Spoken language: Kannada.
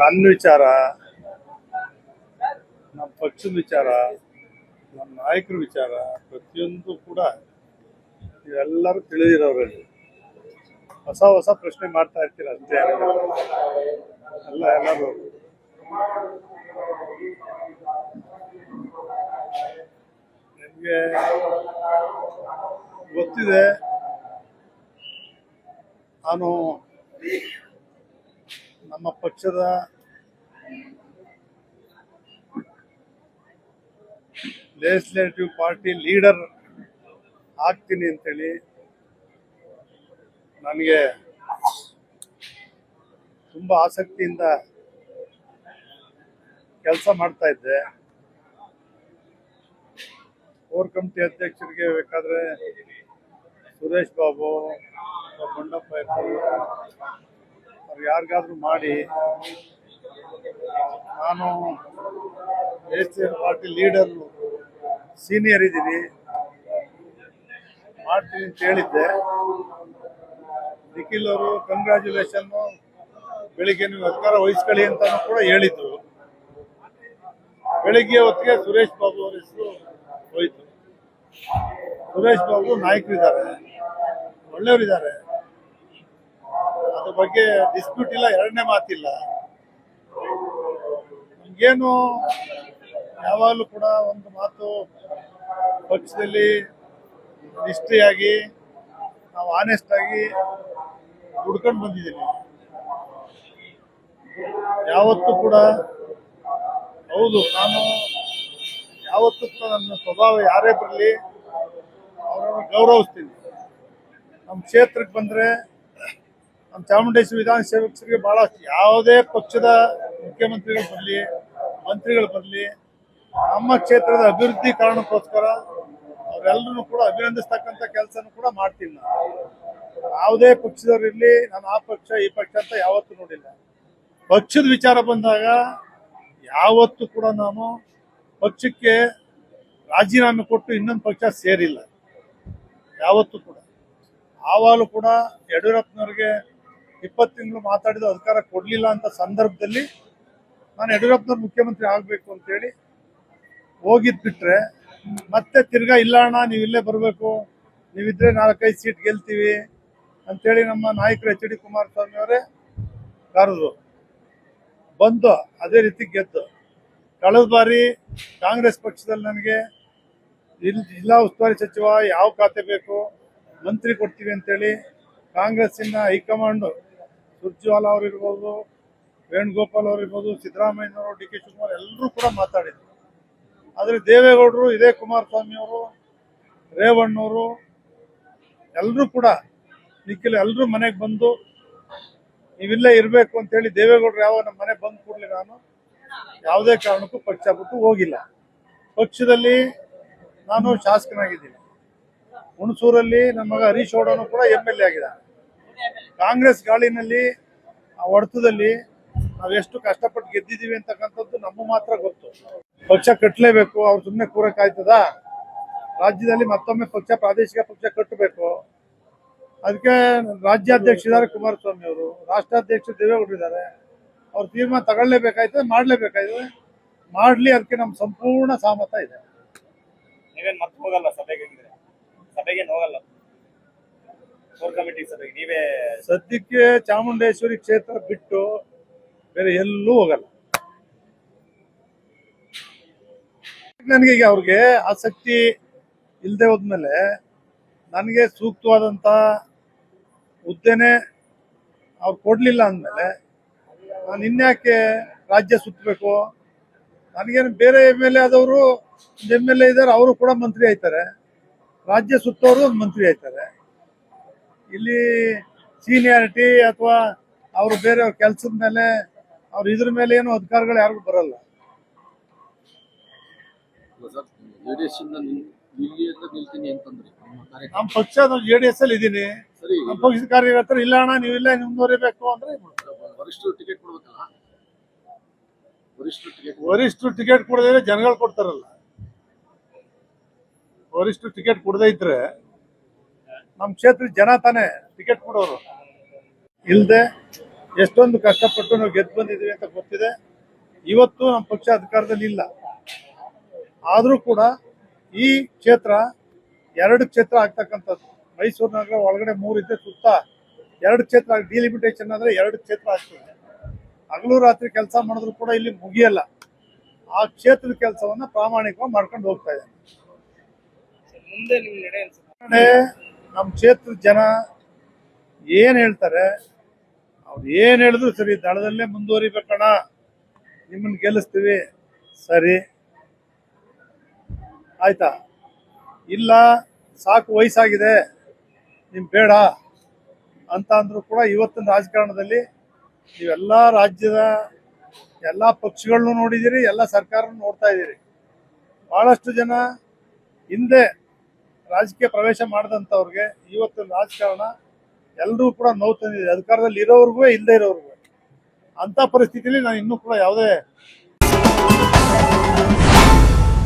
ನನ್ನ ವಿಚಾರ, ನಮ್ಮ ಪಕ್ಷದ ವಿಚಾರ, ನಮ್ಮ ನಾಯಕರ ವಿಚಾರ, ಪ್ರತಿಯೊಂದು ಕೂಡ ಇವೆಲ್ಲರೂ ತಿಳಿದಿರೋರಲ್ಲಿ ಹೊಸ ಹೊಸ ಪ್ರಶ್ನೆ ಮಾಡ್ತಾ ಇರ್ತೀರ ಅಷ್ಟೇ. ಎಲ್ಲ ಎಲ್ಲರೂ. ನಿಮಗೆ ಗೊತ್ತಿದೆ, ನಾನು ನಮ್ಮ ಪಕ್ಷದ ಲೆಜಿಸ್ಲೇಟಿವ್ ಪಾರ್ಟಿ ಲೀಡರ್ ಆಗ್ತೀನಿ ಅಂತೇಳಿ ನನಗೆ ತುಂಬ ಆಸಕ್ತಿಯಿಂದ ಕೆಲಸ ಮಾಡ್ತಾ ಇದ್ದೆ. ಕೋರ್ ಕಮಿಟಿ ಅಧ್ಯಕ್ಷರಿಗೆ ಬೇಕಾದ್ರೆ ಸುರೇಶ್ ಬಾಬು ಇರ್ಬೋದು ಯಾರಿಗಾದ್ರೂ ಮಾಡಿ, ನಾನು ಎಸ್ ಪಾರ್ಟಿ ಲೀಡರ್, ಸೀನಿಯರ್ ಇದ್ದೀನಿ. ಮಾಡ್ತೀನಿ ಅಂತ ಹೇಳಿದ್ದೆ. ನಿಖಿಲ್ ಅವರು ಕಂಗ್ರ್ಯಾಚುಲೇಷನ್ ಬೆಳಿಗ್ಗೆ ನೀವು ಅಧಿಕಾರ ವಹಿಸ್ಕೊಳ್ಳಿ ಅಂತ ಕೂಡ ಹೇಳಿದ್ರು. ಬೆಳಿಗ್ಗೆ ಹೊತ್ತಿಗೆ ಸುರೇಶ್ ಬಾಬು ಅವರ ಹೆಸರು ಹೋಯ್ತು. ಸುರೇಶ್ ಬಾಬು ನಾಯಕರಿದ್ದಾರೆ. ಒಳ್ಳೆಯವರಿದ್ದಾರೆ. ಅದ್ರ ಬಗ್ಗೆ ಡಿಸ್ಪ್ಯೂಟ್ ಇಲ್ಲ, ಎರಡನೇ ಮಾತಿಲ್ಲ. ನಮ್ಗೇನು ಯಾವಾಗಲೂ ಕೂಡ ಒಂದು ಮಾತು ಪಕ್ಷದಲ್ಲಿ ನಿಷ್ಠೆಯಾಗಿ, ನಾವು ಆನೆಸ್ಟ್ ಆಗಿ ದುಡ್ಕೊಂಡು ಬಂದಿದ್ದೀವಿ. ಯಾವತ್ತೂ ಕೂಡ ಹೌದು, ನಾನು ಯಾವತ್ತೂ ಕೂಡ ನನ್ನ ಸ್ವಭಾವ ಯಾರೇ ಬರಲಿ, ಅವರನ್ನು ಗೌರವಿಸ್ತೀನಿ. ನಮ್ಮ ಕ್ಷೇತ್ರಕ್ಕೆ ಬಂದರೆ ನಮ್ಮ ಚಾಮುಂಡೇಶ್ವರಿ ವಿಧಾನಸೇವಕರಿಗೆ ಬಹಳ ಯಾವುದೇ ಪಕ್ಷದ ಮುಖ್ಯಮಂತ್ರಿಗಳು ಬರಲಿ, ಮಂತ್ರಿಗಳು ಬರಲಿ, ನಮ್ಮ ಕ್ಷೇತ್ರದ ಅಭಿವೃದ್ಧಿ ಕಾರಣಕ್ಕೋಸ್ಕರ ಅವರೆಲ್ಲರೂ ಕೂಡ ಅಭಿನಂದಿಸ್ತಕ್ಕಂಥ ಕೆಲಸನೂ ಕೂಡ ಮಾಡ್ತೀನಿ ಯಾವುದೇ ಪಕ್ಷದವ್ರು ನಾನು ಆ ಪಕ್ಷ, ಈ ಪಕ್ಷ ಅಂತ ಯಾವತ್ತೂ ನೋಡಿಲ್ಲ. ಪಕ್ಷದ ವಿಚಾರ ಬಂದಾಗ ಯಾವತ್ತೂ ಕೂಡ ನಾನು ಪಕ್ಷಕ್ಕೆ ರಾಜೀನಾಮೆ ಕೊಟ್ಟು ಇನ್ನೊಂದು ಪಕ್ಷ ಸೇರಿಲ್ಲ. ಯಾವತ್ತೂ ಕೂಡ. ಆವಾಗಲೂ ಕೂಡ ಯಡಿಯೂರಪ್ಪನವ್ರಿಗೆ ಇಪ್ಪತ್ತು ತಿಂಗಳು ಮಾತಾಡಿದ ಅಧಿಕಾರ ಕೊಡಲಿಲ್ಲ ಅಂತ ಸಂದರ್ಭದಲ್ಲಿ ನಾನು ಯಡಿಯೂರಪ್ಪನವ್ರು ಮುಖ್ಯಮಂತ್ರಿ ಆಗಬೇಕು ಅಂತೇಳಿ ಹೋಗಿದ್ ಬಿಟ್ರೆ ಮತ್ತೆ ತಿರ್ಗಾ, ಇಲ್ಲ ಅಣ್ಣ, ನೀವು ಇಲ್ಲೇ ಬರಬೇಕು, ನೀವಿದ್ರೆ ನಾಲ್ಕೈದು ಸೀಟ್ ಗೆಲ್ತೀವಿ ಅಂತೇಳಿ ನಮ್ಮ ನಾಯಕರು ಎಚ್ ಡಿ ಕುಮಾರಸ್ವಾಮಿ ಅವರೇ ಕರೆದ್ರು. ಬಂದು ಅದೇ ರೀತಿ ಗೆದ್ದು. ಕಳೆದ ಬಾರಿ ಕಾಂಗ್ರೆಸ್ ಪಕ್ಷದಲ್ಲಿ ನನಗೆ ಇಲ್ಲಿ ಜಿಲ್ಲಾ ಉಸ್ತುವಾರಿ ಸಚಿವ, ಯಾವ ಖಾತೆ ಬೇಕು, ಮಂತ್ರಿ ಕೊಡ್ತೀವಿ ಅಂತೇಳಿ ಕಾಂಗ್ರೆಸ್ಸಿನ ಹೈಕಮಾಂಡ್ ಸುರ್ಜೇವಾಲಾ ಅವರು ಇರ್ಬೋದು, ವೇಣುಗೋಪಾಲ್ ಅವರು ಸಿದ್ದರಾಮಯ್ಯವರು ಡಿ ಕೆ ಶಿವಕುಮಾರ್ ಎಲ್ಲರೂ ಕೂಡ ಮಾತಾಡಿದ್ರು. ಆದರೆ ದೇವೇಗೌಡರು, ಇದೇ ಕುಮಾರಸ್ವಾಮಿ ಅವರು, ರೇವಣ್ಣವರು, ಎಲ್ಲರೂ ಕೂಡ ನಿಖಿಲ್ ಎಲ್ಲರೂ ಮನೆಗೆ ಬಂದು, ನೀವಿಲ್ಲೇ ಇರಬೇಕು ಅಂತೇಳಿ ದೇವೇಗೌಡರು ಯಾವ ನಮ್ಮ ಮನೆ ಬಂದು ಕೂಡಲಿ ನಾನು ಯಾವುದೇ ಕಾರಣಕ್ಕೂ ಪಕ್ಷ ಬಿಟ್ಟು ಹೋಗಿಲ್ಲ. ಪಕ್ಷದಲ್ಲಿ ನಾನು ಶಾಸಕನಾಗಿದ್ದೀನಿ. ಹುಣಸೂರಲ್ಲಿ ನಮ್ಮ ಮಗ ಹರೀಶ್ ಗೌಡನು ಕೂಡ ಎಂ ಎಲ್ ಎ ಆಗಿದ್ದಾನೆ. ಕಾಂಗ್ರೆಸ್ ಗಾಳಿನಲ್ಲಿ, ಆ ಹೊಡೆತದಲ್ಲಿ ನಾವೆಷ್ಟು ಕಷ್ಟಪಟ್ಟು ಗೆದ್ದಿದ್ದೀವಿ ಅಂತಕ್ಕಂಥದ್ದು ನಮ್ಮ ಮಾತ್ರ ಗೊತ್ತು. ಪಕ್ಷ ಕಟ್ಟಲೇಬೇಕು ಅವ್ರು ಸುಮ್ಮನೆ ಕೂರಕ್ಕಾಯ್ತದ ರಾಜ್ಯದಲ್ಲಿ ಮತ್ತೊಮ್ಮೆ ಪಕ್ಷ, ಪ್ರಾದೇಶಿಕ ಪಕ್ಷ ಕಟ್ಟಬೇಕು. ಅದಕ್ಕೆ ರಾಜ್ಯಾಧ್ಯಕ್ಷ ಇದ್ದಾರೆ ಕುಮಾರಸ್ವಾಮಿ ಅವರು. ರಾಷ್ಟ್ರಾಧ್ಯಕ್ಷ ದೇವೇಗೌಡರಿದ್ದಾರೆ ಅವ್ರು ತೀರ್ಮಾನ ತಗೊಳ್ಳೇಬೇಕಾಯ್ತದೆ, ಮಾಡಲೇಬೇಕಾಯ್ತದೆ. ಮಾಡಲಿ, ಅದಕ್ಕೆ ನಮ್ಮ ಸಂಪೂರ್ಣ ಸಹಮತ ಇದೆ. ನೀವೇನು ಮತ್ತೆ ಹೋಗಲ್ಲ ಸಭೆಗೆ? ಸಭೆಗೆ ಹೋಗಲ್ಲ? ನೀವೇ ಸದ್ಯಕ್ಕೆ ಚಾಮುಂಡೇಶ್ವರಿ ಕ್ಷೇತ್ರ ಬಿಟ್ಟು ಬೇರೆ ಎಲ್ಲೂ ಹೋಗಲ್ಲ. ನನಗೆ ಈಗ ಅವ್ರಿಗೆ ಆಸಕ್ತಿ ಇಲ್ಲದೆ ಹೋದ್ಮೇಲೆ ನನಗೆ ಸೂಕ್ತವಾದಂಥ ಹುದ್ದೆನೆ ಅವ್ರು ಕೊಡಲಿಲ್ಲ ಅಂದಮೇಲೆ ನಾನು ಇನ್ಯಾಕೆ ರಾಜ್ಯ ಸುತ್ತಬೇಕು? ನನಗೇನು ಬೇರೆ ಎಂ ಎಲ್ ಎ ಆದವರು ಎಂ ಎಲ್ ಎ ಇದ್ದಾರೆ, ಅವರು ಕೂಡ ಮಂತ್ರಿ ಆಯ್ತಾರೆ. ರಾಜ್ಯ ಸುತ್ತೋರು ಮಂತ್ರಿ ಆಯ್ತಾರೆ. ಇಲ್ಲಿ ಸೀನಿಯಾರಿಟಿ ಅಥವಾ ಅವರು ಬೇರೆ ಕೆಲಸದ ಮೇಲೆ ಅವ್ರ ಇದ್ರ ಮೇಲೆ ಏನು ಅಧಿಕಾರಗಳು ಯಾರಿಗೂ ಬರಲ್ಲ. ನಮ್ಮ ಪಕ್ಷ ಜೆ ಡಿ ಎಸ್ ಅಲ್ಲಿ ಇದೀನಿ ಸರಿ. ನಮ್ಮ ಪಕ್ಷದ ಕಾರ್ಯಕರ್ತರು ಇಲ್ಲ ಅಣ್ಣ ನೀವು ಇಲ್ಲೇ ಮುಂದುವರಿಬೇಕು ಅಂದ್ರೆ ವರಿಷ್ಠರು ಟಿಕೆಟ್ ಕೊಡ್ಬೇಕಲ್ಲ? ವರಿಷ್ಠರು ಟಿಕೆಟ್ ವರಿಷ್ಠರು ಟಿಕೆಟ್ ಕೊಡದೇ ಜನಗಳು ಕೊಡ್ತಾರಲ್ಲ. ವರಿಷ್ಠರು ಟಿಕೆಟ್ ಕೊಡದೇ ಇದ್ರೆ ನಮ್ಮ ಕ್ಷೇತ್ರದ ಜನ ತಾನೇ ಟಿಕೆಟ್ ಕೊಡೋರು. ಇಲ್ಲದೆ ಎಷ್ಟೊಂದು ಕಷ್ಟಪಟ್ಟು ನಾವು ಗೆದ್ದು ಬಂದಿದ್ದೀವಿ ಅಂತ ಗೊತ್ತಿದೆ. ಇವತ್ತು ನಮ್ಮ ಪಕ್ಷ ಅಧಿಕಾರದಲ್ಲಿ ಇಲ್ಲ. ಆದರೂ ಕೂಡ ಈ ಕ್ಷೇತ್ರ ಎರಡು ಕ್ಷೇತ್ರ ಆಗ್ತಕ್ಕಂಥದ್ದು. ಮೈಸೂರು ನಗರ ಒಳಗಡೆ ಇದ್ದರೆ ಸುತ್ತ ಎರಡು ಕ್ಷೇತ್ರ ಡಿಲಿಮಿಟೇಷನ್ ಆದರೆ ಎರಡು ಕ್ಷೇತ್ರ ಆಗ್ತದೆ. ಹಗಲು ರಾತ್ರಿ ಕೆಲಸ ಮಾಡಿದ್ರು ಕೂಡ ಇಲ್ಲಿ ಮುಗಿಯಲ್ಲ. ಆ ಕ್ಷೇತ್ರದ ಕೆಲಸವನ್ನ ಪ್ರಾಮಾಣಿಕವಾಗಿ ಮಾಡ್ಕೊಂಡು ಹೋಗ್ತಾ ಇದೆ ನಮ್ಮ ಕ್ಷೇತ್ರದ ಜನ ಏನು ಹೇಳ್ತಾರೆ, ಅವ್ರು ಏನು ಹೇಳಿದ್ರು ಸರಿ ದಳದಲ್ಲೇ ಮುಂದುವರಿಬೇಕಣ. ನಿಮ್ಮನ್ನ ಗೆಲ್ಲಿಸ್ತೀವಿ. ಸರಿ. ಆಯ್ತಾ? ಇಲ್ಲ, ಸಾಕು, ವಯಸ್ಸಾಗಿದೆ. ನಿಮ್ ಬೇಡ ಅಂತ ಅಂದ್ರೂ ಕೂಡ ಇವತ್ತಿನ ರಾಜಕಾರಣದಲ್ಲಿ ನೀವೆಲ್ಲ ರಾಜ್ಯದ ಎಲ್ಲ ಪಕ್ಷಗಳನ್ನೂ ನೋಡಿದ್ದೀರಿ ಎಲ್ಲ ಸರ್ಕಾರನೂ ನೋಡ್ತಾ ಇದ್ದೀರಿ ಬಹಳಷ್ಟು ಜನ ಹಿಂದೆ ರಾಜಕೀಯ ಪ್ರವೇಶ ಮಾಡಿದಂಥವ್ರಿಗೆ ಇವತ್ತು ರಾಜಕಾರಣ ಎಲ್ಲರೂ ಕೂಡ ನೋವು ತಂದಿದೆ. ಅಧಿಕಾರದಲ್ಲಿ ಇರೋವ್ರಿಗೂ ಇಲ್ಲದೆ ಇರೋವ್ರಿಗೂ. ಅಂಥ ಪರಿಸ್ಥಿತಿಯಲ್ಲಿ ನಾನು ಇನ್ನೂ ಕೂಡ ಯಾವುದೇ